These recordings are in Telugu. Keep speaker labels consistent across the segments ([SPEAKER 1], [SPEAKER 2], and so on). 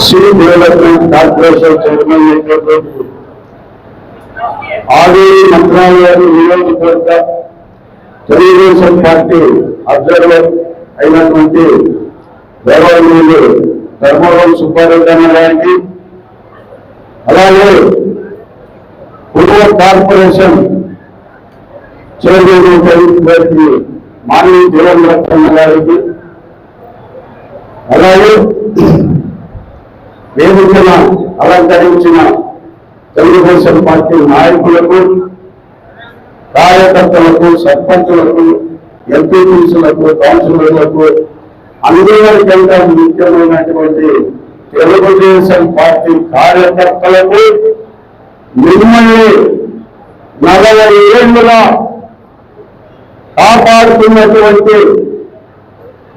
[SPEAKER 1] సి డెవలప్మెంట్ కార్పొరేషన్ చైర్మన్ అయినటువంటి ఆదేవి మంత్రాలయాన్ని నియోజకవర్గ తెలుగుదేశం పార్టీ అబ్జర్వర్ అయినటువంటి గౌరవనీయులు ధర్మవరం సుబ్బారెడ్డి గారికి అలాగే పూర్వ కార్పొరేషన్ చైర్మన్ అయినటువంటి మాన్య జీవన్ రత్న గారికి అలాగే వేదికను అలంకరించిన తెలుగుదేశం పార్టీ నాయకులకు కార్యకర్తలకు సర్పంచులకు ఎంపీటీసీలకు కౌన్సిలర్లకు అందరికంటే ముఖ్యమైనటువంటి తెలుగుదేశం పార్టీ కార్యకర్తలకు మిమ్మల్ని నలభై ఏళ్ళుగా కాపాడుతున్నటువంటి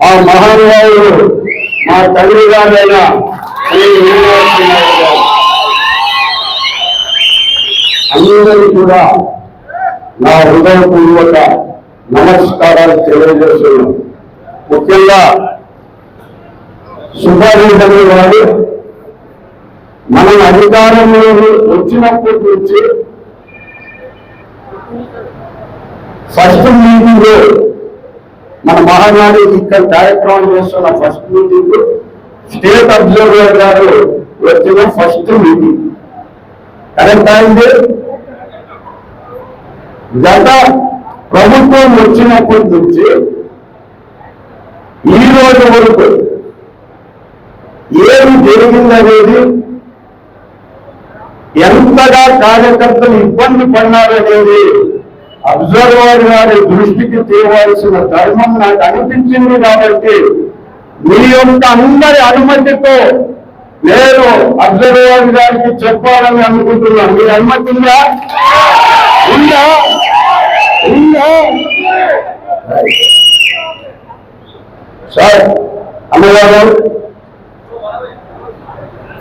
[SPEAKER 1] ఆ మహానుభావుడు మా తండ్రి గారైన అందరూ కూడా నా హృదయపూర్వక నమస్కారాలు తెలియజేస్తున్నాను. ముఖ్యంగా సుబ్బారెడ్డి గారు మనం అధికారంలో వచ్చినప్పటి నుంచి ఫస్ట్ మీటింగ్ మన మహానాడు ఇక్కడ కార్యక్రమం చేస్తున్న ఫస్ట్ మీటింగ్ స్టేట్ అబ్జర్వర్ గారు వచ్చిన ఫస్ట్ మీటింగ్. కరెక్ట్ అయింది గత ప్రభుత్వం వచ్చినప్పటి నుంచి ఈ రోజు వరకు ఏమి జరిగిందనేది ఎంతగా కార్యకర్తలు ఇబ్బంది పడినారనేది అబ్జర్వర్ గారి దృష్టికి తేవాల్సిన ధర్మం నాకు అనిపించింది కాబట్టి మీ యొక్క అందరి అనుమతితో నేను అబ్జర్వర్ గారికి చెప్పాలని అనుకుంటున్నాను. మీ అనుమతి ఉందా? ఉందా? ఉందా? సార్ అమ్మగారు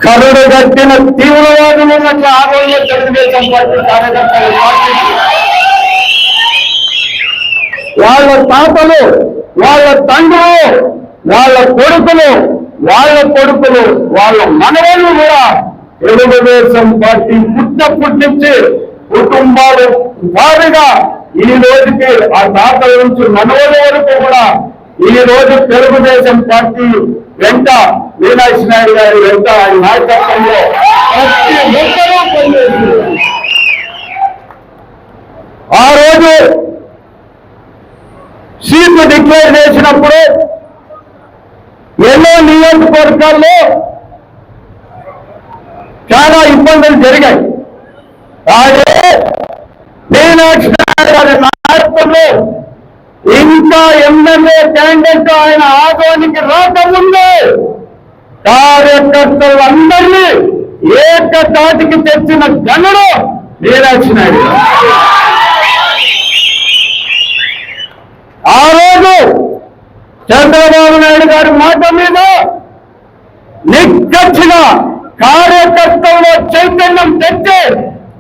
[SPEAKER 1] కరుడు కట్టిన తీవ్రవాదం ఉన్నట్లు ఆ రోజుల్లో తెలుగుదేశం పార్టీ కార్యకర్తలు వాళ్ళ తాతలు వాళ్ళ తండ్రులు వాళ్ళ కొడుకులు వాళ్ళ కొడుకులు వాళ్ళ మనవాళ్ళు కూడా తెలుగుదేశం పార్టీ పుట్ట పుట్టించి కుటుంబాలు వారిగా ఈ రోజుకి ఆ తాతల నుంచి మనవల వరకు కూడా ఈ రోజు తెలుగుదేశం పార్టీ వెంట మీనాక్షి నాయుడు గారి వెంట ఆయన నాయకత్వంలో ప్రతి ఒక్కరూ ఆ రోజు సీటు డిక్లేర్ చేసినప్పుడు ఎన్నో నియోజకవర్గాల్లో చాలా ఇబ్బందులు జరిగాయి. కానీ మీనాక్షి నాయుడు నాయకత్వంలో ఇంకా ఎమ్మెల్యే క్యాండిడేట్ ఆయన ఆదోనికి రాకముందు కార్యకర్తలు అందరినీ ఏకతాటికి తెచ్చిన గనుడు మీనాక్షి నాయుడు గారు. ఆ రోజు చంద్రబాబు నాయుడు గారి మాట మీద నిక్కచ్చిగా కార్యకర్తల్లో చైతన్యం తెచ్చి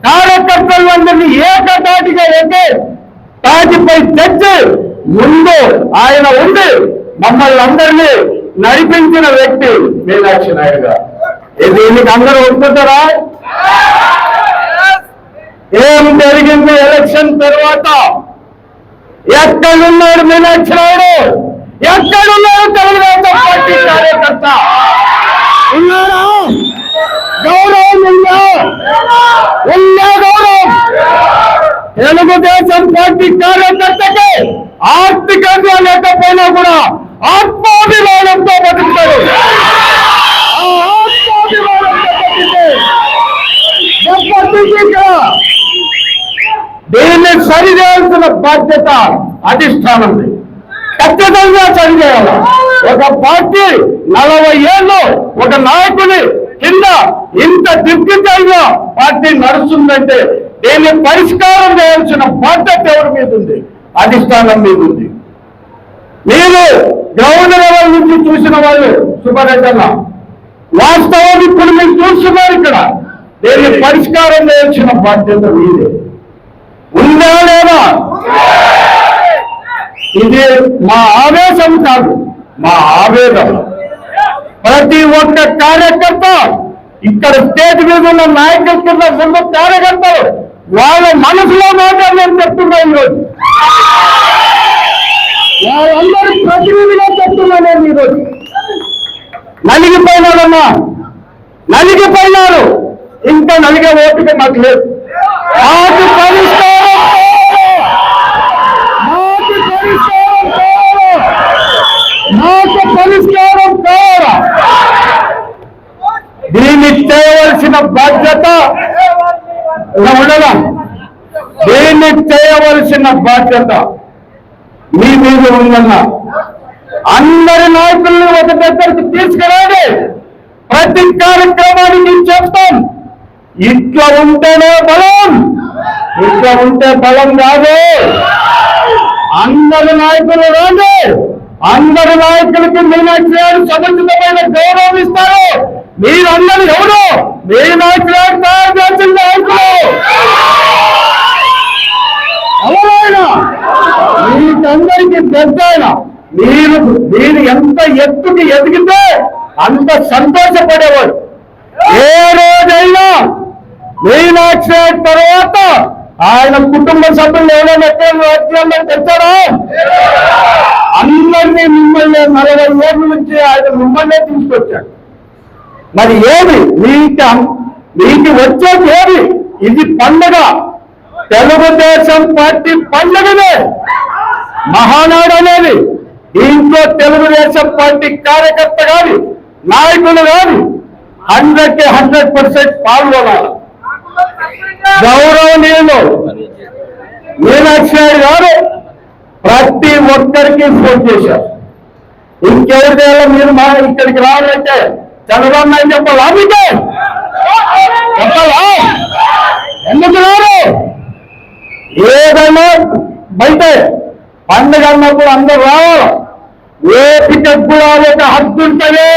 [SPEAKER 1] కార్యకర్తలందరినీ ఏకతాటిగా ఎక్కి తాటిపై తెచ్చి ముందు ఆయన ఉండి మమ్మల్ని అందరినీ నడిపించిన వ్యక్తి మీనాక్షి నాయుడు గారు. ఇది దీనికి అందరూ ఒప్పుతారా ఏం జరిగింది ఎలక్షన్ తర్వాత? ఎక్కడున్నాడు మీనాక్షి నాయుడు? ఎక్కడున్నారు తెలుగుదేశం పార్టీ కార్యకర్త? ఉన్నారా? గౌరవం ఉందా ఉందా గౌరవం? తెలుగుదేశం పార్టీ కార్యకర్తకి ఆర్థికంగా లేకపోయినా కూడా ఆత్మాభిమానంతో బతుకుతారు. దీన్ని సరిచేయాల్సిన బాధ్యత అధిష్టానంది. ఖచ్చితంగా సరిచేయాలి ఒక పార్టీ నలభై ఏళ్ళు ఒక నాయకుని కింద ఇంత దిగ్గజంగా పార్టీ నడుస్తుందంటే దీన్ని పరిష్కారం చేయాల్సిన బాధ్యత ఎవరి మీద ఉంది? అధిష్టానం మీద ఉంది. మీరు గ్రౌండ్ లెవెల్ నుంచి చూసిన వాళ్ళు సుబ్బారెడ్డన్న వాస్తవం ఇప్పుడు మీరు చూస్తున్నారు ఇక్కడ. దీన్ని పరిష్కారం చేయాల్సిన బాధ్యత మీదే. ఉందా లేదా? ఇది మా ఆవేశం కాదు మా ఆవేదన ప్రతి ఒక్క కార్యకర్త ఇక్కడ స్టేట్ మీద ఉన్న నాయకుల కింద ముందు కార్యకర్తలు వాళ్ళ మనసులో మాట నేను చెప్తున్నాను ఈరోజు. వాళ్ళందరూ ప్రతినిధిగా చెప్తున్నా నేను ఈరోజు. నలిగిపోయినారమ్మా. నలిగిపోయినారు. ఇంకా నలిగే ఓపిక మాకు లేదు. మాకు పరిష్కారం కావాలి. నాకు పరిష్కారం కావాలా దీన్ని చేయవలసిన బాధ్యత ఉండదా దీన్ని చేయవలసిన బాధ్యత మీ మీద ఉందన్న. అందరి నాయకుల్ని ఒక దగ్గరికి తీసుకురండి. ప్రతి కార్యక్రమానికి చెప్తాం. ఇట్లా ఉంటేనే బలం. ఇట్లా ఉంటే బలం కాదు. అందరి నాయకులు రండి. అందరి నాయకులకి మీనాక్షి గారు సముచితమైన గౌరవం ఇస్తారు. మీరందరూ ఎవరు? మీనాక్షి గారు తయారు చేసిన నాయకులు. ఎవరైనా? మీకందరికి పెద్ద మీరు మీరు ఎంత ఎత్తుకి ఎదిగితే అంత సంతోషపడేవాడు. ఏ రోజైనా మీనాక్షి తర్వాత ఆయన కుటుంబ సభ్యులు ఎవరైనా ఎక్కడ రాజకీయాల్లో తెచ్చారా అందరినీ మిమ్మల్ని నలభై ఏళ్ళ నుంచి ఆయన మిమ్మల్నే తీసుకొచ్చాడు మరి ఏది? మీకు మీకు వచ్చేది ఏది? ఇది పండగ. తెలుగుదేశం పార్టీ పండగనే. మహానాడు అనేది దీంట్లో తెలుగుదేశం పార్టీ కార్యకర్త కానీ నాయకులు కానీ హండ్రెడ్కి హండ్రెడ్ పర్సెంట్ పాల్గొనాలి. గౌరవనీయులు మీనాక్షి గారు ప్రతి ఒక్కరికి ఫోన్ చేశారు. ఇంకెవరిదేలా మీరు మా ఇక్కడికి రావాలంటే చదవండి అని చెప్పాలా? మీకే చెప్పాలా? ఎందుకు లేరు ఏదైనా బయట పండుగ అన్నప్పుడు అందరు రావాలి. ఏ కూడా ఒక హద్దు ఉంటుంది.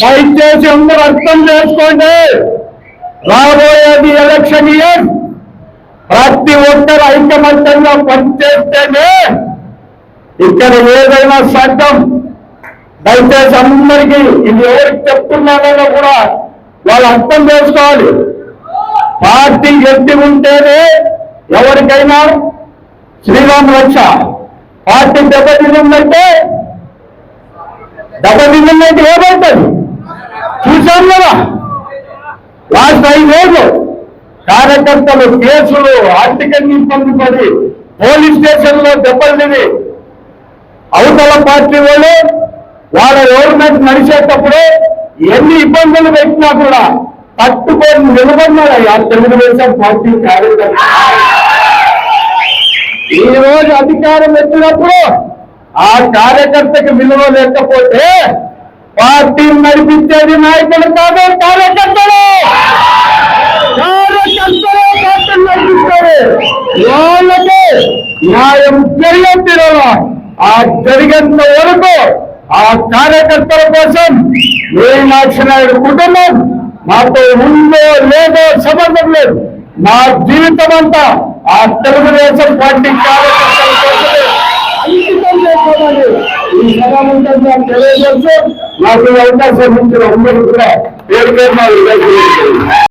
[SPEAKER 1] దయచేసి అందరూ అర్థం చేసుకోండి. రాబోయేది ఎలక్షన్ ఇయర్ ప్రతి ఒక్కరు ఐకమత్యంగా పనిచేస్తేనే ఇక్కడ ఏదైనా చట్టం దయచేసి అందరికీ ఇది ఎవరికి చెప్తున్నానో కూడా వాళ్ళు అర్థం చేసుకోవాలి. పార్టీ ఎత్తి ఉంటేనే ఎవరికైనా శ్రీరామ్ రక్ష. పార్టీ దెబ్బతిందంటే దెబ్బతిందంటే ఏమవుతుంది? చూశాం కదా. లాస్ట్ ఐదు కార్యకర్తలు కేసులు ఆర్థికంగా ఇబ్బంది పడి పోలీస్ స్టేషన్లో దెబ్బలు తిని అవతల పార్టీ వాళ్ళు వాళ్ళ గవర్నమెంట్ నడిచేటప్పుడు ఎన్ని ఇబ్బందులు పెట్టినా కూడా తట్టుకొని నిలబడినారయ్యా తెలుగుదేశం పార్టీ కార్యకర్త. ఈ రోజు అధికారం వచ్చినప్పుడు ఆ కార్యకర్తకి విలువ లేకపోతే పార్టీ నడిపించేది నాయకులు కాదు కార్యకర్తలు. కార్యకర్తలు పార్టీని నడిపిస్తారు. వాళ్ళకి న్యాయం జరిగే తీరాల ఆ జరిగేంత వరకు ఆ కార్యకర్తల కోసం ఏ నాయుడు కుటుంబం నాతో ఉందో లేదో సంబంధం లేదు. నా జీవితం అంతా ఆ తెలుగుదేశం పార్టీ కార్యకర్తల కోసమే. అంకితం చేసుకోవాలి ఈ సభాముంటే తెలియజేస్తూ నాకు అవకాశం ఇచ్చిన అందరూ కూడా పేరు పేరు